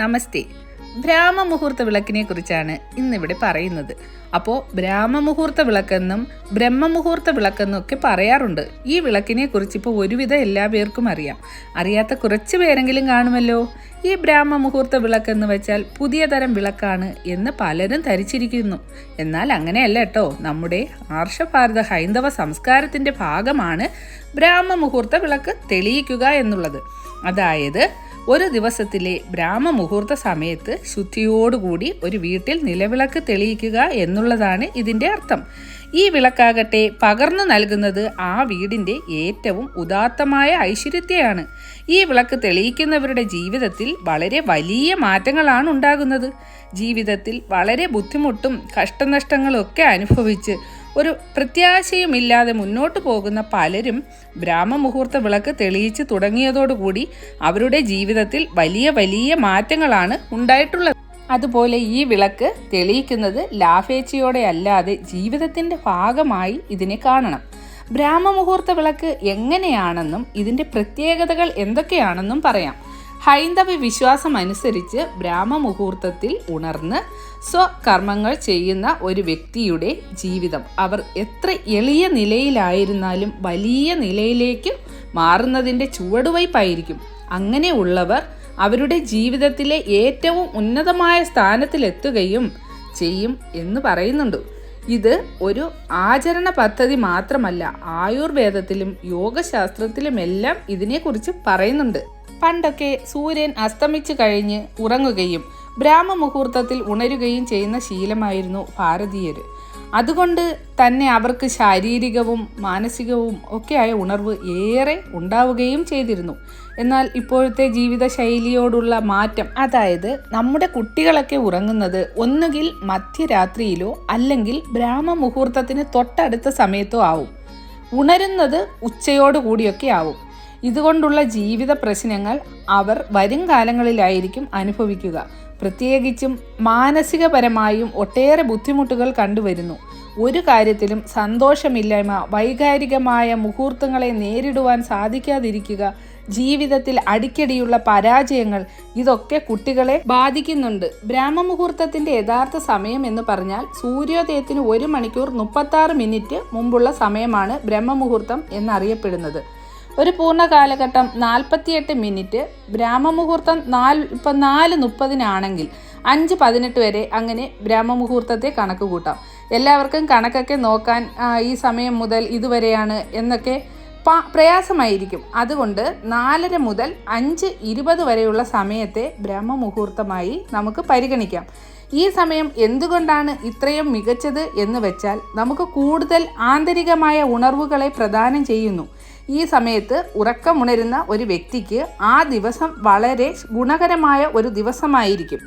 നമസ്തേ. ബ്രാഹ്മമുഹൂർത്ത വിളക്കിനെ കുറിച്ചാണ് ഇന്നിവിടെ പറയുന്നത്. അപ്പോൾ ബ്രാഹ്മമുഹൂർത്ത വിളക്കെന്നും ബ്രഹ്മമുഹൂർത്ത വിളക്കെന്നും ഒക്കെ പറയാറുണ്ട്. ഈ വിളക്കിനെ കുറിച്ച് ഇപ്പോൾ ഒരുവിധം എല്ലാ പേർക്കും അറിയാം. അറിയാത്ത കുറച്ച് പേരെങ്കിലും കാണുമല്ലോ? ഈ ബ്രാഹ്മമുഹൂർത്ത വിളക്കെന്ന് വെച്ചാൽ പുതിയ തരം വിളക്കാണ് എന്ന് പലരും ധരിച്ചിരിക്കുന്നു. എന്നാൽ അങ്ങനെയല്ല കേട്ടോ. നമ്മുടെ ആർഷഭാരത ഹൈന്ദവ സംസ്കാരത്തിന്റെ ഭാഗമാണ് ബ്രാഹ്മമുഹൂർത്ത വിളക്ക് തെളിയിക്കുക എന്നുള്ളത്. അതായത് ഒരു ദിവസത്തിലെ ബ്രാഹ്മമുഹൂർത്ത സമയത്ത് ശുദ്ധിയോടുകൂടി ഒരു വീട്ടിൽ നിലവിളക്ക് തെളിയിക്കുക എന്നുള്ളതാണ് ഇതിന്റെ അർത്ഥം. ഈ വിളക്കാകട്ടെ പകർന്നു നൽകുന്നത് ആ വീടിന്റെ ഏറ്റവും ഉദാത്തമായ ഐശ്വര്യത്തെയാണ്. ഈ വിളക്ക് തെളിയിക്കുന്നവരുടെ ജീവിതത്തിൽ വളരെ വലിയ മാറ്റങ്ങളാണ് ഉണ്ടാകുന്നത്. ജീവിതത്തിൽ വളരെ ബുദ്ധിമുട്ടും കഷ്ടനഷ്ടങ്ങളും ഒക്കെ അനുഭവിച്ച് ഒരു പ്രത്യാശയുമില്ലാതെ മുന്നോട്ട് പോകുന്ന പലരും ബ്രാഹ്മമുഹൂർത്ത വിളക്ക് തെളിയിച്ച് തുടങ്ങിയതോടുകൂടി അവരുടെ ജീവിതത്തിൽ വലിയ വലിയ മാറ്റങ്ങളാണ് ഉണ്ടായിട്ടുള്ളത്. അതുപോലെ ഈ വിളക്ക് തെളിയിക്കുന്നത് ലാഭേച്ഛയോടെ അല്ലാതെ ജീവിതത്തിന്റെ ഭാഗമായി ഇതിനെ കാണണം. ബ്രാഹ്മമുഹൂർത്ത വിളക്ക് എങ്ങനെയാണെന്നും ഇതിന്റെ പ്രത്യേകതകൾ എന്തൊക്കെയാണെന്നും പറയാം. ഹൈന്ദവ വിശ്വാസം അനുസരിച്ച് ബ്രാഹ്മമുഹൂർത്തത്തിൽ ഉണർന്ന് സ്വകർമ്മങ്ങൾ ചെയ്യുന്ന ഒരു വ്യക്തിയുടെ ജീവിതം. അവർ എത്ര എളിയ നിലയിലായിരുന്നാലും വലിയ നിലയിലേക്ക് മാറുന്നതിന്റെ ചുവടുവയ്പായിരിക്കും. അങ്ങനെയുള്ളവർ അവരുടെ ജീവിതത്തിലെ ഏറ്റവും ഉന്നതമായ സ്ഥാനത്തിലെത്തുകയും ചെയ്യും എന്ന് പറയുന്നുണ്ട്. ഇത് ഒരു ആചരണ പദ്ധതി മാത്രമല്ല ആയുർവേദത്തിലും യോഗശാസ്ത്രത്തിലുമെല്ലാം ഇതിനെക്കുറിച്ച് പറയുന്നുണ്ട്. പണ്ടൊക്കെ സൂര്യൻ അസ്തമിച്ചു കഴിഞ്ഞ് ഉറങ്ങുകയും ബ്രാഹ്മമുഹൂർത്തത്തിൽ ഉണരുകയും ചെയ്യുന്ന ശീലമായിരുന്നു ഭാരതീയർ അതുകൊണ്ട് തന്നെ അവർക്ക് ശാരീരികവും മാനസികവും ഒക്കെയായ ഉണർവ് ഏറെ ഉണ്ടാവുകയും ചെയ്തിരുന്നു. എന്നാൽ ഇപ്പോഴത്തെ ജീവിതശൈലിയോടുള്ള മാറ്റം അതായത് നമ്മുടെ കുട്ടികളൊക്കെ ഉറങ്ങുന്നത് ഒന്നുകിൽ മധ്യരാത്രിയിലോ അല്ലെങ്കിൽ ബ്രാഹ്മമുഹൂർത്തത്തിന് തൊട്ടടുത്ത സമയത്തോ ആവും. ഉണരുന്നത് ഉച്ചയോടുകൂടിയൊക്കെ ആവും. ഇതുകൊണ്ടുള്ള ജീവിത പ്രശ്നങ്ങൾ അവർ വരും കാലങ്ങളിലായിരിക്കും അനുഭവിക്കുക. പ്രത്യേകിച്ചും മാനസികപരമായും ഒട്ടേറെ ബുദ്ധിമുട്ടുകൾ കണ്ടുവരുന്നു. ഒരു കാര്യത്തിലും സന്തോഷമില്ലായ്മ വൈകാരികമായ മുഹൂർത്തങ്ങളെ നേരിടുവാൻ സാധിക്കാതിരിക്കുക ജീവിതത്തിൽ അടിക്കടിയുള്ള പരാജയങ്ങൾ ഇതൊക്കെ കുട്ടികളെ ബാധിക്കുന്നുണ്ട്. ബ്രാഹ്മമുഹൂർത്തത്തിന്റെ യഥാർത്ഥ സമയം എന്ന് പറഞ്ഞാൽ സൂര്യോദയത്തിന് ഒരു മണിക്കൂർ മുപ്പത്തി മിനിറ്റ് മുമ്പുള്ള സമയമാണ് ബ്രഹ്മമുഹൂർത്തം എന്നറിയപ്പെടുന്നത്. ഒരു പൂർണ കാലഘട്ടം നാൽപ്പത്തിയെട്ട് മിനിറ്റ് ബ്രാഹ്മമുഹൂർത്തം നാല് ഇപ്പം നാല് മുപ്പതിനാണെങ്കിൽ അഞ്ച് പതിനെട്ട് വരെ അങ്ങനെ ബ്രാഹ്മമുഹൂർത്തത്തെ കണക്ക് കൂട്ടാം. എല്ലാവർക്കും കണക്കൊക്കെ നോക്കാൻ ഈ സമയം മുതൽ ഇതുവരെയാണ് എന്നൊക്കെ പ്രയാസമായിരിക്കും. അതുകൊണ്ട് നാലര മുതൽ അഞ്ച് ഇരുപത് വരെയുള്ള സമയത്തെ ബ്രഹ്മമുഹൂർത്തമായി നമുക്ക് പരിഗണിക്കാം. ഈ സമയം എന്തുകൊണ്ടാണ് ഇത്രയും മികച്ചത് എന്ന് വെച്ചാൽ നമുക്ക് കൂടുതൽ ആന്തരികമായ ഉണർവുകളെ പ്രദാനം ചെയ്യുന്നു. ഈ സമയത്ത് ഉറക്കമുണരുന്ന ഒരു വ്യക്തിക്ക് ആ ദിവസം വളരെ ഗുണകരമായ ഒരു ദിവസമായിരിക്കും.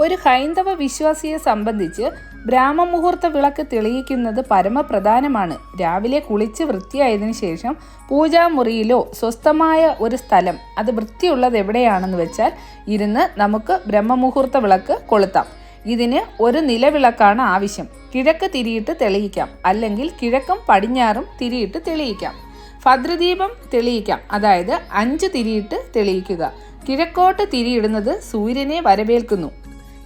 ഒരു ഹൈന്ദവ വിശ്വാസിയെ സംബന്ധിച്ച് ബ്രാഹ്മമുഹൂർത്ത വിളക്ക് തെളിയിക്കുന്നത് പരമപ്രധാനമാണ്. രാവിലെ കുളിച്ച് വൃത്തിയായതിനു ശേഷം പൂജാമുറിയിലോ സ്വസ്ഥമായ ഒരു സ്ഥലം അത് വൃത്തിയുള്ളത് എവിടെയാണെന്ന് വെച്ചാൽ ഇരുന്ന് നമുക്ക് ബ്രഹ്മമുഹൂർത്ത വിളക്ക് കൊളുത്താം. ഇതിന് ഒരു നിലവിളക്കാണ് ആവശ്യം. കിഴക്ക് തിരിയിട്ട് തെളിയിക്കാം അല്ലെങ്കിൽ കിഴക്കും പടിഞ്ഞാറും തിരിയിട്ട് തെളിയിക്കാം. ഭദ്രദീപം തെളിയിക്കാം. അതായത് അഞ്ച് തിരിയിട്ട് തെളിയിക്കുക. കിഴക്കോട്ട് തിരിയിടുന്നത് സൂര്യനെ വരവേൽക്കുന്നു.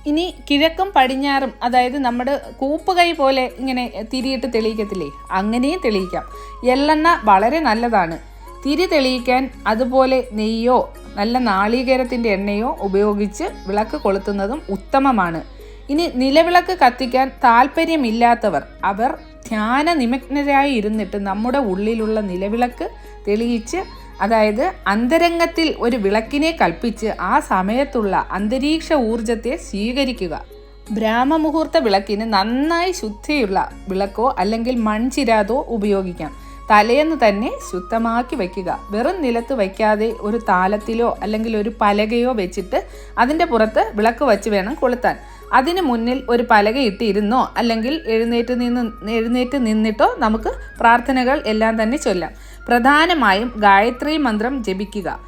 ഇനി കിഴക്കും പടിഞ്ഞാറും അതായത് നമ്മുടെ കൂപ്പുകൈ പോലെ ഇങ്ങനെ തിരിയിട്ട് തെളിയിക്കത്തില്ലേ? അങ്ങനെയും തെളിയിക്കാം. എള്ളെണ്ണ വളരെ നല്ലതാണ്. തിരി തെളിയിക്കാൻ അതുപോലെ നെയ്യോ നല്ല നാളികേരത്തിന്റെ എണ്ണയോ ഉപയോഗിച്ച് വിളക്ക് കൊളുത്തുന്നതും ഉത്തമമാണ്. ഇനി നിലവിളക്ക് കത്തിക്കാൻ താല്പര്യമില്ലാത്തവർ അവർ ധ്യാന നിമഗ്നരായി ഇരുന്നിട്ട് നമ്മുടെ ഉള്ളിലുള്ള നിലവിളക്ക് തെളിയിച്ച് അതായത് അന്തരംഗത്തിൽ ഒരു വിളക്കിനെ കൽപ്പിച്ച് ആ സമയത്തുള്ള അന്തരീക്ഷ ഊർജത്തെ സ്വീകരിക്കുക. ബ്രാഹ്മമുഹൂർത്ത വിളക്കിന് നന്നായി ശുദ്ധിയുള്ള വിളക്കോ അല്ലെങ്കിൽ മൺചിരാതോ ഉപയോഗിക്കാം. തലേന്ന് തന്നെ ശുദ്ധമാക്കി വയ്ക്കുക വെറും നിലത്ത് വയ്ക്കാതെ ഒരു താലത്തിലോ അല്ലെങ്കിൽ ഒരു പലകയോ വെച്ചിട്ട് അതിന്റെ പുറത്ത് വിളക്ക് വച്ച് വേണം കൊളുത്താൻ. അതിന് മുന്നിൽ ഒരു പലക ഇട്ടിരുന്നോ അല്ലെങ്കിൽ എഴുന്നേറ്റ് നിന്ന് എഴുന്നേറ്റ് നിന്നിട്ടോ നമുക്ക് പ്രാർത്ഥനകൾ എല്ലാം തന്നെ ചൊല്ലാം. പ്രധാനമായും ഗായത്രി മന്ത്രം ജപിക്കുക.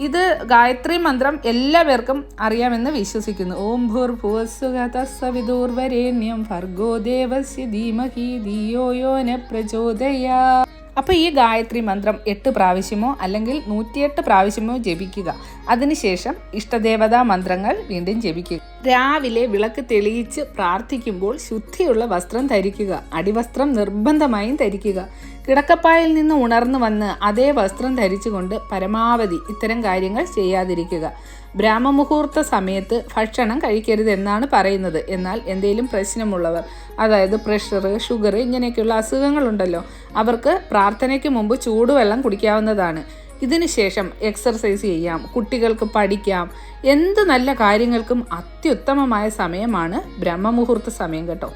ഇത് ഗായത്രി മന്ത്രം എല്ലാവർക്കും അറിയാമെന്ന് വിശ്വസിക്കുന്നു. ഓം ഭൂർഭുവസ്സുഗതസ്സവിദൂർവരേണ്യം ഭർഗോ ദേവസ്യ ധീമഹി ധിയോ യോന ന പ്രചോദയാ. അപ്പോൾ ഈ ഗായത്രി മന്ത്രം എട്ട് പ്രാവശ്യമോ അല്ലെങ്കിൽ നൂറ്റിയെട്ട് പ്രാവശ്യമോ ജപിക്കുക. അതിനുശേഷം ഇഷ്ടദേവതാ മന്ത്രങ്ങൾ വീണ്ടും ജപിക്കുക. രാവിലെ വിളക്ക് തെളിയിച്ച് പ്രാർത്ഥിക്കുമ്പോൾ ശുദ്ധിയുള്ള വസ്ത്രം ധരിക്കുക. അടിവസ്ത്രം നിർബന്ധമായും ധരിക്കുക. കിടക്കപ്പായിൽ നിന്ന് ഉണർന്നു വന്ന് അതേ വസ്ത്രം ധരിച്ചുകൊണ്ട് പരമാവധി ഇത്തരം കാര്യങ്ങൾ ചെയ്യാതിരിക്കുക. ബ്രാഹ്മമുഹൂർത്ത സമയത്ത് ഭക്ഷണം കഴിക്കരുത് എന്നാണ് പറയുന്നത്. എന്നാൽ എന്തെങ്കിലും പ്രശ്നമുള്ളവർ അതായത് പ്രഷർ ഷുഗർ ഇങ്ങനെയൊക്കെയുള്ള അസുഖങ്ങളുണ്ടല്ലോ അവർക്ക് പ്രാർത്ഥനയ്ക്ക് മുമ്പ് ചൂടുവെള്ളം കുടിക്കാവുന്നതാണ്. ഇതിനുശേഷം എക്സർസൈസ് ചെയ്യാം കുട്ടികൾക്ക് പഠിക്കാം. എന്ത് നല്ല കാര്യങ്ങൾക്കും അത്യുത്തമമായ സമയമാണ് ബ്രഹ്മമുഹൂർത്ത സമയം കേട്ടോ.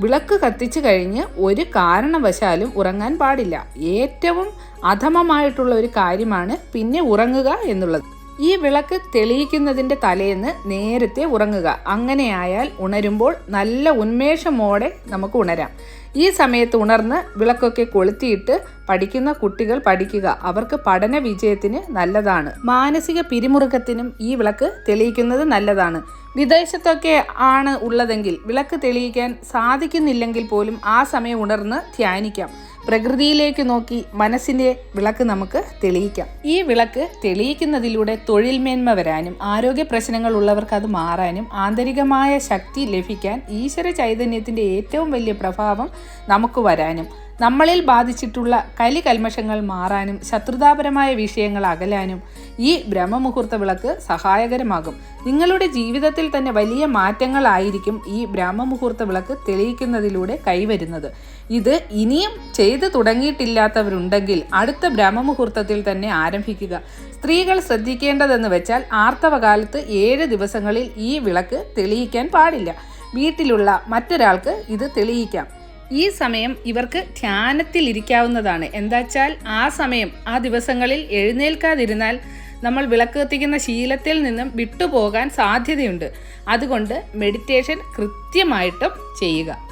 വിളക്ക് കത്തിച്ചു കഴിഞ്ഞ് ഒരു കാരണവശാലും ഉറങ്ങാൻ പാടില്ല. ഏറ്റവും അധമമായിട്ടുള്ള ഒരു കാര്യമാണ് പിന്നെ ഉറങ്ങുക എന്നുള്ളത്. ഈ വിളക്ക് തെളിയിക്കുന്നതിന്റെ തലേന്ന് നേരത്തെ ഉറങ്ങുക. അങ്ങനെയായാൽ ഉണരുമ്പോൾ നല്ല ഉന്മേഷമോടെ നമുക്ക് ഉണരാം. ഈ സമയത്ത് ഉണർന്ന് വിളക്കൊക്കെ കൊളുത്തിയിട്ട് പഠിക്കുന്ന കുട്ടികൾ പഠിക്കുക. അവർക്ക് പഠന വിജയത്തിന് നല്ലതാണ്. മാനസിക പിരിമുറുക്കത്തിനും ഈ വിളക്ക് തെളിയിക്കുന്നത് നല്ലതാണ്. വിദേശത്തൊക്കെ ആണ് ഉള്ളതെങ്കിൽ വിളക്ക് തെളിയിക്കാൻ സാധിക്കുന്നില്ലെങ്കിൽ പോലും ആ സമയം ഉണർന്ന് ധ്യാനിക്കാം. പ്രകൃതിയിലേക്ക് നോക്കി മനസ്സിന്റെ വിളക്ക് നമുക്ക് തെളിയിക്കാം. ഈ വിളക്ക് തെളിയിക്കുന്നതിലൂടെ തൊഴിൽമേന്മ വരാനും ആരോഗ്യ പ്രശ്നങ്ങൾ ഉള്ളവർക്ക് അത് മാറാനും ആന്തരികമായ ശക്തി ലഭിക്കാൻ ഈശ്വര ചൈതന്യത്തിന്റെ ഏറ്റവും വലിയ പ്രഭാവം നമുക്ക് വരാനും. നമ്മളിൽ ബാധിച്ചിട്ടുള്ള കലി കൽമഷങ്ങൾ മാറാനും ശത്രുതാപരമായ വിഷയങ്ങൾ അകലാനും ഈ ബ്രഹ്മമുഹൂർത്ത വിളക്ക് സഹായകരമാകും. നിങ്ങളുടെ ജീവിതത്തിൽ തന്നെ വലിയ മാറ്റങ്ങളായിരിക്കും ഈ ബ്രഹ്മമുഹൂർത്ത വിളക്ക് തെളിയിക്കുന്നതിലൂടെ കൈവരുന്നത്. ഇത് ഇനിയും ചെയ്തു തുടങ്ങിയിട്ടില്ലാത്തവരുണ്ടെങ്കിൽ അടുത്ത ബ്രഹ്മമുഹൂർത്തത്തിൽ തന്നെ ആരംഭിക്കുക. സ്ത്രീകൾ ശ്രദ്ധിക്കേണ്ടതെന്ന് വെച്ചാൽ ആർത്തവകാലത്ത് ഏഴ് ദിവസങ്ങളിൽ ഈ വിളക്ക് തെളിയിക്കാൻ പാടില്ല. വീട്ടിലുള്ള മറ്റൊരാൾക്ക് ഇത് തെളിയിക്കാം. ഈ സമയം ഇവർക്ക് ധ്യാനത്തിൽ ഇരിക്കാവുന്നതാണ് എന്താച്ചാൽ ആ സമയം ആ ദിവസങ്ങളിൽ എഴുന്നേൽക്കാതിരുന്നാൽ നമ്മൾ വിളക്ക് കത്തിക്കുന്ന ശീലത്തിൽ നിന്നും വിട്ടുപോകാൻ സാധ്യതയുണ്ട്. അതുകൊണ്ട് മെഡിറ്റേഷൻ കൃത്യമായിട്ടും ചെയ്യുക.